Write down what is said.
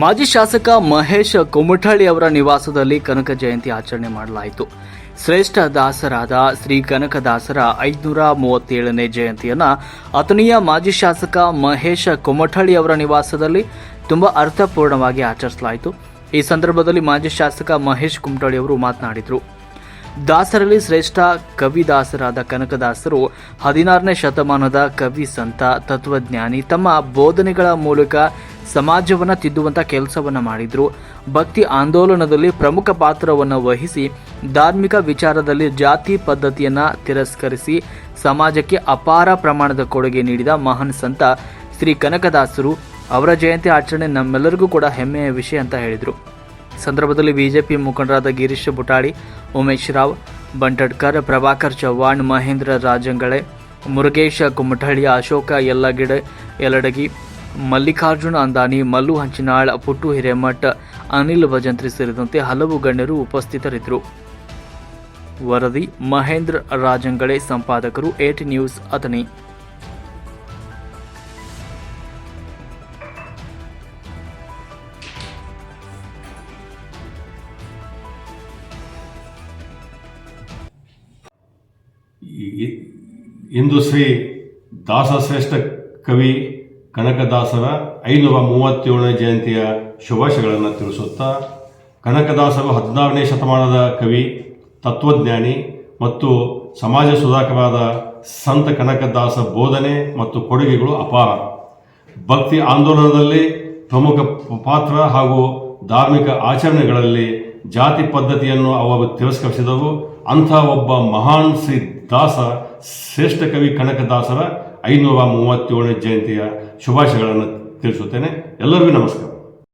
ಮಾಜಿ ಶಾಸಕ ಮಹೇಶ್ ಕುಮಠಳ್ಳಿ ಅವರ ನಿವಾಸದಲ್ಲಿ ಕನಕ ಜಯಂತಿ ಆಚರಣೆ ಮಾಡಲಾಯಿತು. ಶ್ರೇಷ್ಠ ದಾಸರಾದ ಶ್ರೀ ಕನಕದಾಸರ ಐದುನೂರ ಮೂವತ್ತೇಳನೇ ಜಯಂತಿಯನ್ನ ಅಥಣಿಯ ಮಾಜಿ ಶಾಸಕ ಮಹೇಶ್ ಕುಮಠಳ್ಳಿ ಅವರ ನಿವಾಸದಲ್ಲಿ ತುಂಬಾ ಅರ್ಥಪೂರ್ಣವಾಗಿ ಆಚರಿಸಲಾಯಿತು. ಈ ಸಂದರ್ಭದಲ್ಲಿ ಮಾಜಿ ಶಾಸಕ ಮಹೇಶ್ ಕುಮಠಳ್ಳಿ ಅವರು ಮಾತನಾಡಿದರು. ದಾಸರಲ್ಲಿ ಶ್ರೇಷ್ಠ ಕವಿದಾಸರಾದ ಕನಕದಾಸರು ಹದಿನಾರನೇ ಶತಮಾನದ ಕವಿ, ಸಂತ, ತತ್ವಜ್ಞಾನಿ ತಮ್ಮ ಬೋಧನೆಗಳ ಮೂಲಕ ಸಮಾಜವನ್ನು ತಿದ್ದುವಂಥ ಕೆಲಸವನ್ನು ಮಾಡಿದರು. ಭಕ್ತಿ ಆಂದೋಲನದಲ್ಲಿ ಪ್ರಮುಖ ಪಾತ್ರವನ್ನು ವಹಿಸಿ ಧಾರ್ಮಿಕ ವಿಚಾರದಲ್ಲಿ ಜಾತಿ ಪದ್ಧತಿಯನ್ನು ತಿರಸ್ಕರಿಸಿ ಸಮಾಜಕ್ಕೆ ಅಪಾರ ಪ್ರಮಾಣದ ಕೊಡುಗೆ ನೀಡಿದ ಮಹಾನ್ ಸಂತ ಶ್ರೀ ಕನಕದಾಸರು. ಅವರ ಜಯಂತಿ ಆಚರಣೆ ನಮ್ಮೆಲ್ಲರಿಗೂ ಕೂಡ ಹೆಮ್ಮೆಯ ವಿಷಯ ಅಂತ ಹೇಳಿದರು. ಸಂದರ್ಭದಲ್ಲಿ ಬಿಜೆಪಿ ಮುಖಂಡರಾದ ಗಿರೀಶ್ ಬುಟಾಡಿ, ಉಮೇಶ್ ರಾವ್, ಬಂಟಡ್ಕರ್, ಪ್ರಭಾಕರ್ ಚವ್ಹಾಣ್, ಮಹೇಂದ್ರ ರಾಜಂಗಳೆ, ಮುರುಗೇಶ ಕುಮಠಳ್ಳಿ, ಅಶೋಕ ಯಲ್ಲಗಿಡ ಯಲಡಗಿ ಮಲ್ಲಿಕಾರ್ಜುನ ಅಂದಾನಿ, ಮಲ್ಲು ಹಂಚಿನಾಳ್, ಪುಟ್ಟು ಹಿರೇಮಠ, ಅನಿಲ್ ಭಜಂತ್ರಿ ಸೇರಿದಂತೆ ಹಲವು ಗಣ್ಯರು ಉಪಸ್ಥಿತರಿದ್ದರು. ವರದಿ, ಮಹೇಂದ್ರ ರಾಜಂಗಳೆ, ಸಂಪಾದಕರು, ಏಟ್ ನ್ಯೂಸ್ ಅಥಣಿ ಇಂದು ಶ್ರೀ ದಾಸಶ್ರೇಷ್ಠ ಕವಿ ಕನಕದಾಸರ ಐನೂರ ಮೂವತ್ತೇಳನೇ ಜಯಂತಿಯ ಶುಭಾಶಯಗಳನ್ನು ತಿಳಿಸುತ್ತಾ, ಕನಕದಾಸರು ಹದಿನಾರನೇ ಶತಮಾನದ ಕವಿ, ತತ್ವಜ್ಞಾನಿ ಮತ್ತು ಸಮಾಜ ಸುಧಾಕರಾದ ಸಂತ ಕನಕದಾಸ ಬೋಧನೆ ಮತ್ತು ಕೊಡುಗೆಗಳು ಅಪಾರ. ಭಕ್ತಿ ಆಂದೋಲನದಲ್ಲಿ ಪ್ರಮುಖ ಪಾತ್ರ ಹಾಗೂ ಧಾರ್ಮಿಕ ಆಚರಣೆಗಳಲ್ಲಿ ಜಾತಿ ಪದ್ಧತಿಯನ್ನು ಅವರು ತಿರಸ್ಕರಿಸಿದವು ಅಂಥ ಒಬ್ಬ ಮಹಾನ್ ಶ್ರೀ ದಾಸ, ಶ್ರೇಷ್ಠ ಕವಿ ಕನಕದಾಸರ ಐನೂರ ಮೂವತ್ತೇಳನೇ ಜಯಂತಿಯ ಶುಭಾಶಯಗಳನ್ನು ತಿಳಿಸುತ್ತೇನೆ. ಎಲ್ಲರಿಗೂ ನಮಸ್ಕಾರ.